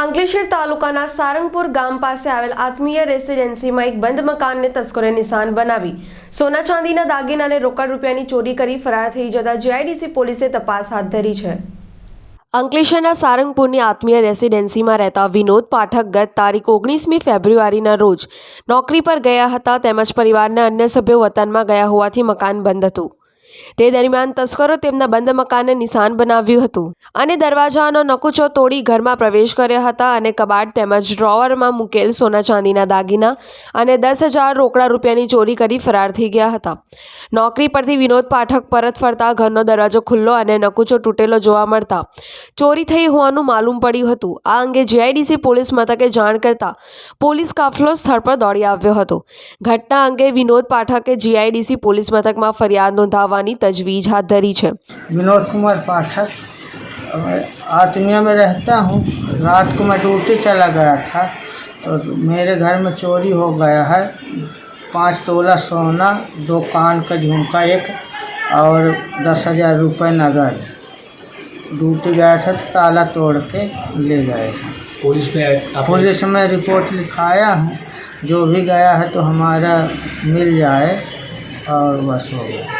અંકલેશ્વર તાલુકાના સારંગપુર ગામ પાસે આવેલ આત્મીય રેસિડેન્સીમાં એક બંધ મકાનને તસ્કરે નિશાન બનાવી. સોના ચાંદીના દાગીના અને રોકડ રૂપિયાની ચોરી કરી ફરાર થઈ જતા જીઆઈડીસી પોલીસે તપાસ હાથ ધરી છે. અંકલેશ્વરના સારંગપુરની આત્મીય રેસિડેન્સીમાં રહેતા વિનોદ પાઠક ગત તારીખ ઓગણીસમી ફેબ્રુઆરીના રોજ નોકરી પર ગયા હતા તેમજ પરિવારના અન્ય સભ્યો વતનમાં ગયા હોવાથી મકાન બંધ હતું. તે દરમિયાન તસ્કરો તેમના બંધ મકાનને નિશાન બનાવ્યું હતું અને દરવાજાનો નકુચો તોડી ઘરમાં પ્રવેશ કર્યા હતા અને કબાટ તેમજ ડ્રોવરમાં મૂકેલ સોના ચાંદીના દાગીના અને દસ હજાર રોકડા રૂપિયાની ચોરી કરી ફરાર થઈ ગયા હતા. નોકરી પરથી વિનોદ પાઠક પરત ફરતા ઘરનો દરવાજો ખુલ્લો અને નકુચો તૂટેલો જોવા મળતા ચોરી થઈ હોવાનું માલુમ પડ્યું હતું. આ અંગે જીઆઈડીસી પોલીસ મથકે જાણ કરતા પોલીસ કાફલો સ્થળ પર દોડી આવ્યો હતો. ઘટના અંગે વિનોદ પાઠકે જીઆઈડીસી પોલીસ મથકમાં ફરિયાદ નોંધાવવાની તજવીજ હાથ ધરી છે विनोद कुमार पाठक अ, आत्मीय में रहता हूँ रात को मैं ड्यूटी चला गया था और मेरे घर में चोरी हो गया है पाँच तोला सोना दो कान का झुमका एक और दस हजार रुपये नगद ड्यूटी गया था तो ताला तोड़ के ले गए हैं पुलिस में आप पुलिस में रिपोर्ट लिखाया हूँ जो भी गया है तो हमारा मिल जाए और बस हो गया